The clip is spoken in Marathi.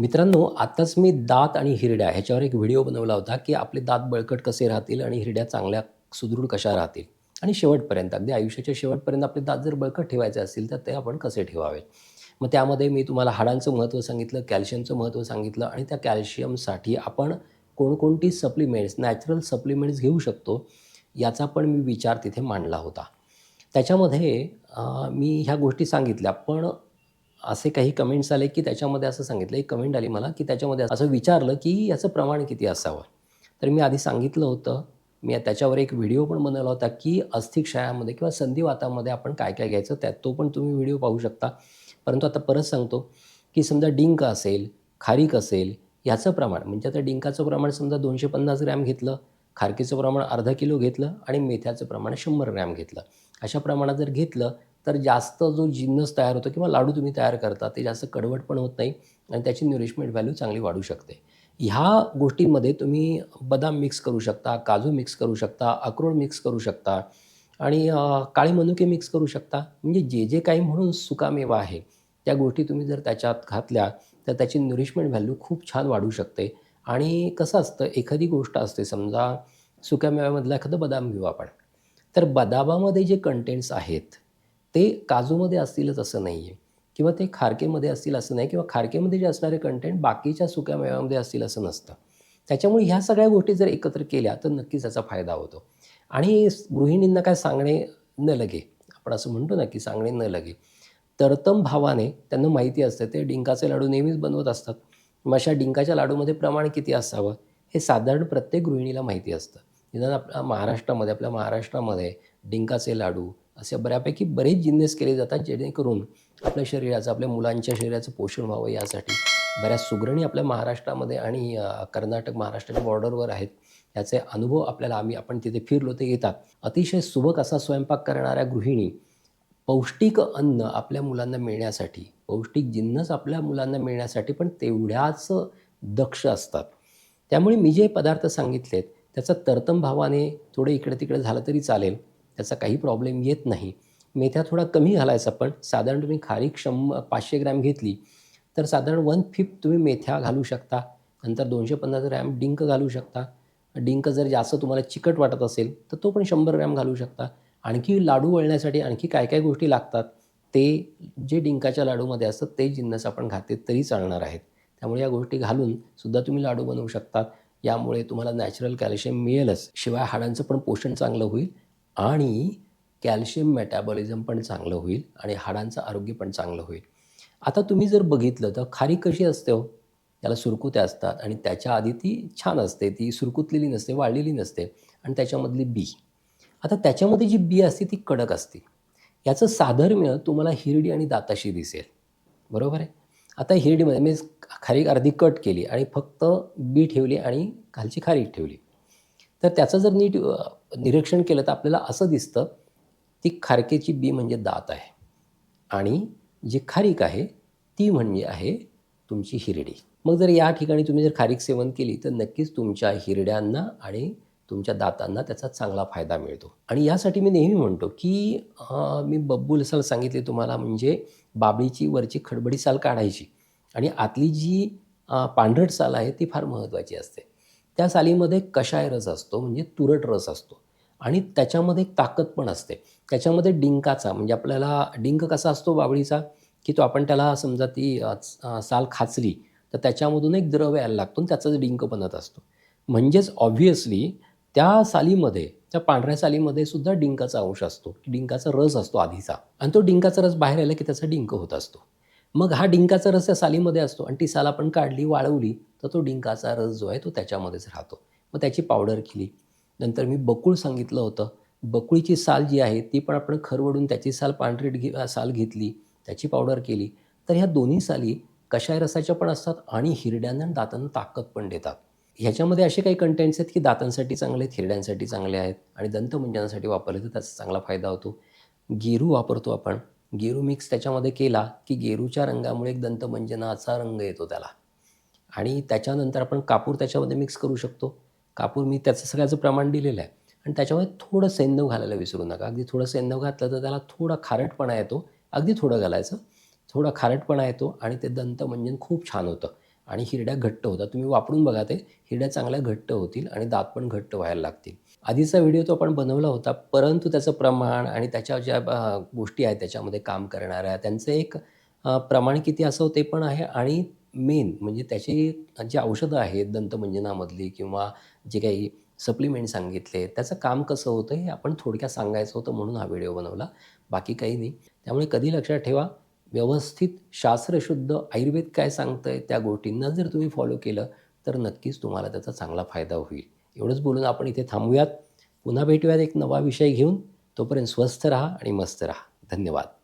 मित्रांनो आत्ताच मी दात आणि हिरड्या ह्याच्यावर एक व्हिडिओ बनवला होता की आपले दात बळकट कसे राहतील आणि हिरड्या चांगल्या सुदृढ कशा राहतील? आणि शेवटपर्यंत अगदी आयुष्याच्या शेवटपर्यंत आपले दात जर बळकट ठेवायचे असतील तर ते आपण कसे ठेवावे मग त्यामध्ये मी तुम्हाला हाडांचं महत्त्व सांगितलं कॅल्शियमचं महत्त्व सांगितलं आणि त्या कॅल्शियमसाठी आपण कोणकोणती सप्लिमेंट्स नॅचरल सप्लिमेंट्स घेऊ शकतो याचा पण मी विचार तिथे मांडला होता. त्याच्यामध्ये मी ह्या गोष्टी सांगितल्या पण असे काही कमेंट्स आले की त्याच्यामध्ये असं सांगितलं एक कमेंट आली मला की त्याच्यामध्ये असं विचारलं की याचं प्रमाण किती असावं? तर मी आधी सांगितलं होतं मी त्याच्यावर एक व्हिडिओ पण बनवला होता की अस्थिक्षयामध्ये किंवा संधिवातामध्ये आपण काय काय घ्यायचं त्यात तो पण तुम्ही व्हिडिओ पाहू शकता. परंतु आता परत सांगतो की समजा डिंक असेल खारीक असेल याचं प्रमाण म्हणजे आता डिंकाचं प्रमाण समजा दोनशे पन्नास ग्रॅम घेतलं खारकीचं प्रमाण अर्धा किलो घेतलं आणि मेथ्याचं प्रमाण शंभर ग्रॅम घेतलं. अशा प्रमाणात जर घेतलं तर जास्त जो जिन्नस तयार होतो किंवा लाडू तुम्ही तयार करता ते जास्त कडवट पण होत नाही आणि त्याची न्युरिशमेंट व्हॅल्यू चांगली वाढू शकते. ह्या गोष्टींमध्ये तुम्ही बदाम मिक्स करू शकता काजू मिक्स करू शकता अक्रोड मिक्स करू शकता आणि काळी मनुके मिक्स करू शकता. म्हणजे जे जे काही म्हणून सुकामेवा आहे त्या गोष्टी तुम्ही जर त्याच्यात घातल्या तर त्याची न्युरिशमेंट व्हॅल्यू खूप छान वाढू शकते. आणि कसं असतं एखादी गोष्ट असते समजा सुक्यामेव्यामधला एखादं बदाम घेऊ आपण. तर बदामामध्ये जे कंटेंट्स आहेत ते काजूमध्ये असतीलच असं नाही आहे किंवा ते खारकेमध्ये असतील असं नाही. किंवा खारकेमध्ये जे असणारे कंटेंट बाकीच्या सुक्या मेव्यामध्ये असतील असं नसतं. त्याच्यामुळे ह्या सगळ्या गोष्टी जर एकत्र केल्या तर नक्कीच त्याचा फायदा होतो. आणि गृहिणींना काय सांगणे न लगे. आपण असं म्हणतो ना की सांगणे न लगे. तरतम भावाने त्यांना माहिती असतं ते डिंकाचे लाडू नेहमीच बनवत असतात. मग अशा डिंकाच्या लाडूमध्ये प्रमाण किती असावं? हे साधारण प्रत्येक गृहिणीला माहिती असतं. निदान आपल्या महाराष्ट्रामध्ये आपल्या महाराष्ट्रामध्ये डिंकाचे लाडू असे बऱ्यापैकी बरेच जिन्नस केले जातात जेणेकरून आपल्या शरीराचं आपल्या मुलांच्या शरीराचं पोषण व्हावं यासाठी. बऱ्याच सुगरणी आपल्या महाराष्ट्रामध्ये आणि कर्नाटक महाराष्ट्राच्या बॉर्डरवर आहेत. याचे अनुभव आपल्याला आम्ही आपण तिथे फिरलो ते येतात अतिशय सुबक असा स्वयंपाक करणाऱ्या गृहिणी पौष्टिक अन्न आपल्या मुलांना मिळण्यासाठी पौष्टिक जिन्नस आपल्या मुलांना मिळण्यासाठी पण तेवढ्याच दक्ष असतात. त्यामुळे मी जे पदार्थ सांगितलेत त्याचा तरतम भावाने थोडे इकडे तिकडे झालं तरी चालेल. त्याचा काही प्रॉब्लेम येत नाही. मेथ्या थोडा कमी घालायचा पण साधारण तुम्ही खारीक शं पाचशे ग्रॅम घेतली तर साधारण वन फिफ्थ तुम्ही मेथ्या घालू शकता. नंतर दोनशे पन्नास ग्रॅम डिंक घालू शकता. डिंक जर जास्त तुम्हाला चिकट वाटत असेल तर तो पण शंभर ग्रॅम घालू शकता. आणखी लाडू वळण्यासाठी आणखी काय काय गोष्टी लागतात ते जे डिंकाच्या लाडूमध्ये असतात ते जिन्नस आपण घाते तरी चालणार आहेत. त्यामुळे या गोष्टी घालून सुद्धा तुम्ही लाडू बनवू शकतात यामुळे तुम्हाला नॅचरल कॅल्शियम मिळेलच. शिवाय हाडांचं पण पोषण चांगलं होईल. आणि कॅल्शियम मेटाबॉलिझम पण चांगलं होईल आणि हाडांचं आरोग्य पण चांगलं होईल. आता तुम्ही जर बघितलं तर खारी कशी असते हो? त्याला सुरकुत्या असतात आणि त्याच्या आधी ती छान असते ती सुरकुतलेली नसते वाळलेली नसते आणि त्याच्यामधली बी. आता त्याच्यामध्ये जी बी असते ती कडक असते. याचं साधर्म्य तुम्हाला हिरडी आणि दाताशी दिसेल. बरोबर आहे? आता हिरडीमध्ये मी खारीक अर्धी कट केली आणि फक्त बी ठेवली आणि खालची खारीक ठेवली. तर त्याचं जर नीट निरीक्षण केलं तर आपल्याला असं दिसतं ती खारकेची बी म्हणजे दात आहे. आणि जी खारीक आहे ती म्हणजे आहे तुमची हिरडी. मग जर या ठिकाणी तुम्ही जर खारीक सेवन केली तर नक्कीच तुमच्या हिरड्यांना आणि तुमच्या दातांना त्याचा चांगला फायदा मिळतो. आणि यासाठी मी नेहमी म्हणतो की मी बब्बूल साल सांगितले तुम्हाला म्हणजे बाबळीची वरची खडबडी साल काढायची. आणि आतली जी पांढरट साल आहे ती फार महत्त्वाची असते. त्या सालीमध्ये कषाय रस असतो म्हणजे तुरट रस असतो. आणि त्याच्यामध्ये एक ताकद पण असते. त्याच्यामध्ये डिंकाचा म्हणजे आपल्याला डिंक कसा असतो बाबळीचा की तो आपण त्याला समजा ती साल खाचली तर त्याच्यामधून एक द्रव यायला लागतो आणि त्याचाच डिंक बनत असतो. म्हणजेच ऑब्व्हियसली त्या सालीमध्ये त्या पांढऱ्या सालीमध्ये सुद्धा डिंकाचा अंश असतो डिंकाचा रस असतो आधीचा. आणि तो डिंकाचा रस बाहेर आला की त्याचा डिंक होत असतो. मग हा डिंकाचा रस या सालीमध्ये असतो आणि ती साल आपण काढली वाळवली तर तो डिंकाचा रस जो आहे तो त्याच्यामध्येच राहतो. मग त्याची पावडर केली. नंतर मी बकुळ सांगितलं होतं. बकुळीची साल जी आहे ती पण आपण खरवडून त्याची साल पांढरी घे साल घेतली त्याची पावडर केली. तर ह्या दोन्ही साली कशाय रसाच्या पण असतात आणि हिरड्यांना आणि दातांना ताकद पण देतात. ह्याच्यामध्ये असे काही कंटेंट्स आहेत की दातांसाठी चांगले आहेत हिरड्यांसाठी चांगले आहेत आणि दंतमंजनासाठी वापरले तर त्याचा चांगला फायदा होतो. गेरू वापरतो आपण. गेरू मिक्स त्याच्यामध्ये केला की गेरूच्या रंगामुळे एक दंतमंजनाचा रंग येतो त्याला. आणि त्याच्यानंतर आपण कापूर त्याच्यामध्ये मिक्स करू शकतो. कापूर मी त्याचं सगळ्याचं प्रमाण दिलेलं आहे. आणि त्याच्यामध्ये थोडं सेंदव घालायला विसरू नका. अगदी थोडं सेंदव घातलं तर त्याला थोडा खारटपणा येतो. अगदी थोडं घालायचं. थोडा खारटपणा येतो आणि ते दंतमंजन खूप छान होतं. आणि हिरड्या घट्ट होतात. तुम्ही वापरून बघा ते. हिरड्या चांगल्या घट्ट होतील आणि दात पण घट्ट व्हायला लागतील. आधीचा व्हिडिओ तो आपण बनवला होता परंतु त्याचं प्रमाण आणि त्याच्या ज्या गोष्टी आहेत त्याच्यामध्ये काम करणाऱ्या त्यांचं एक प्रमाण किती असं ते पण आहे आणि मेन म्हणजे त्याची जी औषधं आहेत दंतमंजनामधली किंवा जे काही सप्लिमेंट सांगितले त्याचं काम कसं होतं हे आपण थोडक्यात सांगायचं होतं म्हणून हा व्हिडिओ बनवला. बाकी काही नाही. त्यामुळे कधी लक्षात ठेवा व्यवस्थित शास्त्रशुद्ध आयुर्वेद काय सांगतं आहे त्या गोष्टींना जर तुम्ही फॉलो केलं तर नक्कीच तुम्हाला त्याचा चांगला फायदा होईल. एवढंच बोलून आपण इथे थांबूयात. पुन्हा भेटूयात एक नवा विषय घेऊन. तोपर्यंत स्वस्थ राहा आणि मस्त राहा. धन्यवाद.